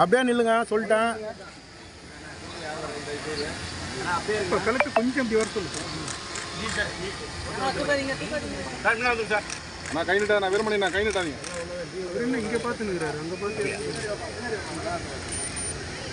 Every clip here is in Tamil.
அப்படியே நில்லுங்க சொல்லிட்டேன். இப்போ கழுத்து கொஞ்சம் இப்படி வர சொல்லு. நான் கை நிட்டா நான் வெறுமணி நான் கை நிட்டாதீங்க. இங்கே பார்த்து நிற்கிறாரு அங்கே பார்த்து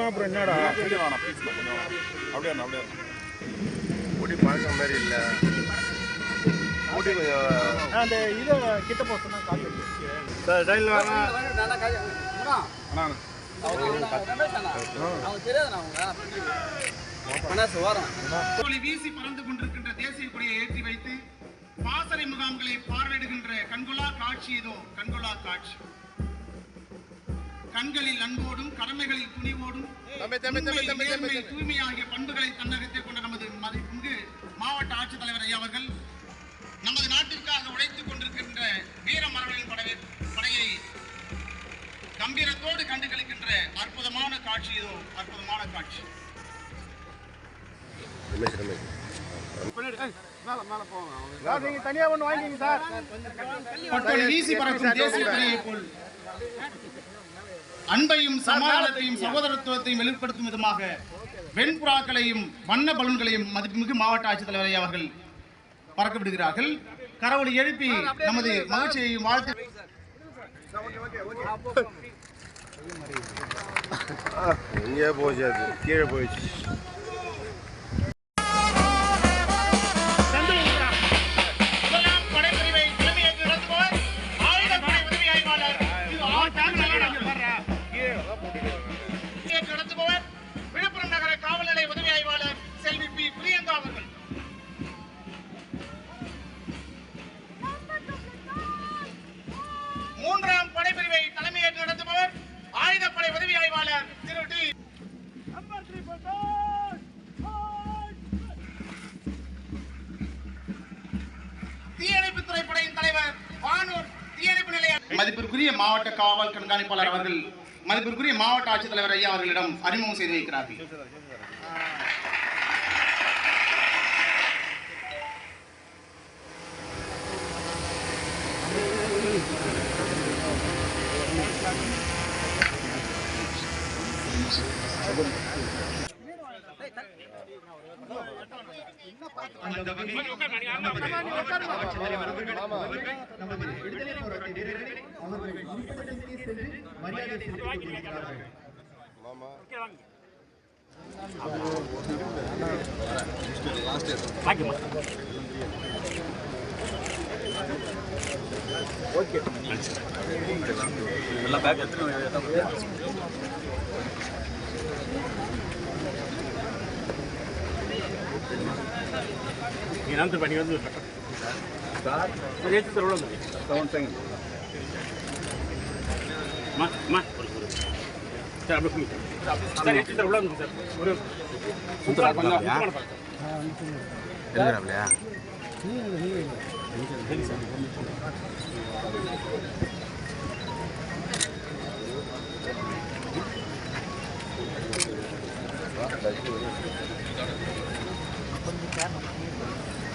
அப்புறம் என்னடா? அப்படியே அப்படியே. முடி பழக்கம் மாதிரி இல்லை. முடி கொஞ்சம் அந்த இதை கிட்ட போக சொன்னா கால் சார் டைல் வேணா வீசி பறந்து கொண்டிருக்கின்ற தேசிய கொடியை ஏற்றி வைத்து பாசறை முகாம்களை பார்வையிடுகின்ற கண்கொள்ளா காட்சி இதோ கண்கொள்ளா காட்சி. கண்களில் அன்போடும் கடமைகளில் துணிவோடும் தூய்மை ஆகிய பண்புகளை தன்னகத்தை கொண்ட நமது மதிப்புமிகு மாவட்ட ஆட்சித்தலைவர் ஐயா அவர்கள் நமது நாட்டிற்காக உழைத்துக் கொண்டிருக்கின்ற வீர மரபணியின் படை படையை கம்பீரத்தோடு கண்டு களிக்கின்ற அற்புதமான காட்சி இதோ அற்புதமான காட்சி. நீங்கள் தனியாக ஒன்று சார். போல் அன்பையும் சமாதானத்தையும் சகோதரத்துவத்தையும் வெளிப்படுத்தும் விதமாக வெண்புறாக்களையும் வண்ண பலூன்களையும் மதிப்புமிகு மாவட்ட ஆட்சித்தலைவர் அவர்கள் பறக்க விடுகிறார்கள். கரவொலி எழுப்பி நமது மகிழ்ச்சியையும் வாழ்த்து எங்கேயோ போச்சு அது. கீழே போயிடுச்சு. மதிப்பிற்குரிய மாவட்ட காவல் கண்காணிப்பாளர் அவர்கள் மதிப்பிற்குரிய மாவட்ட ஆட்சித்தலைவர் ஐயா அவர்களிடம் அறிமுகம் செய்து வைக்கிறார்கள் Thank you. அந்த வகையில் அவர்கள் நமது விடுதலை ஓகே நல்லா பேக் எடுத்து ಏನಾದ್ರು ಬನ್ನಿ ಒಂದು ಸರ್ ಸರ್ ಎಷ್ಟು ಸರ್ ಒಳ್ಳೆ ಸೌಂಡ್ ಸೆಂಗ್ ಮಾ ಮಾ ಸರ್ ಅಬ್ರು ಕುಮಿ ಸರ್ ಎಷ್ಟು ಸರ್ ಒಳ್ಳೆ ಸರ್ ಒಂದು ಸುಂದರ ಬಂದ ಎಲ್ಲರ ಅಬ್ಲಯಾ Thank you.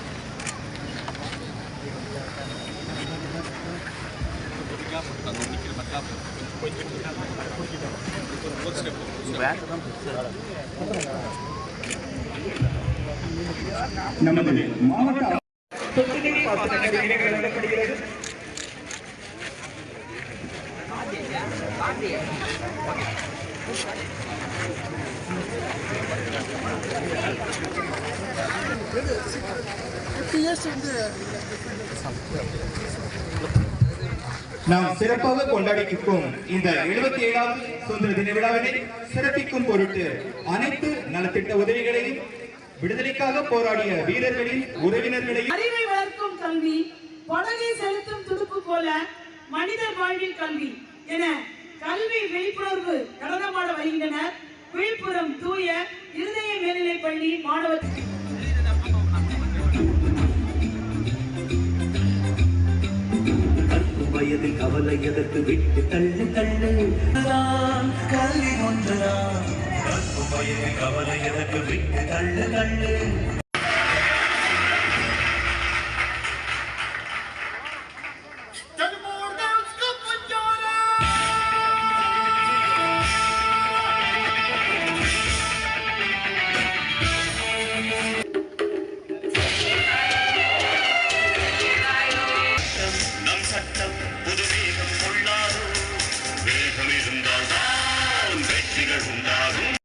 நமது மாவட்ட வந்து நாம் சிறப்பாக கொண்டாடிக்கும் இந்த எழுபத்தி ஏழாவது சுதந்திர தின விழாவினை சிறப்பிக்கும் பொருட்டு அனைத்து நலத்திட்ட உதவிகளையும் விடுதலைக்காக போராடிய வீரர்களின் உறவினர்களையும் அறிவை வளர்க்கும் கல்வி படகை செலுத்தும் துடுப்பு போல மனித வாழ்வில் கல்வி என கல்வி விழிப்புணர்வு நடனமாட வருகின்றனர். விழுப்புரம் தூய இருதய மேல்நிலைப் பள்ளி மாணவர்கள் வயதில் கவலை எதற்கு விட்டு தள்ளு தள்ளு. கல்வி ஒன்றுதான் கவலை எதற்கு விட்டு தள்ளு தள்ளு.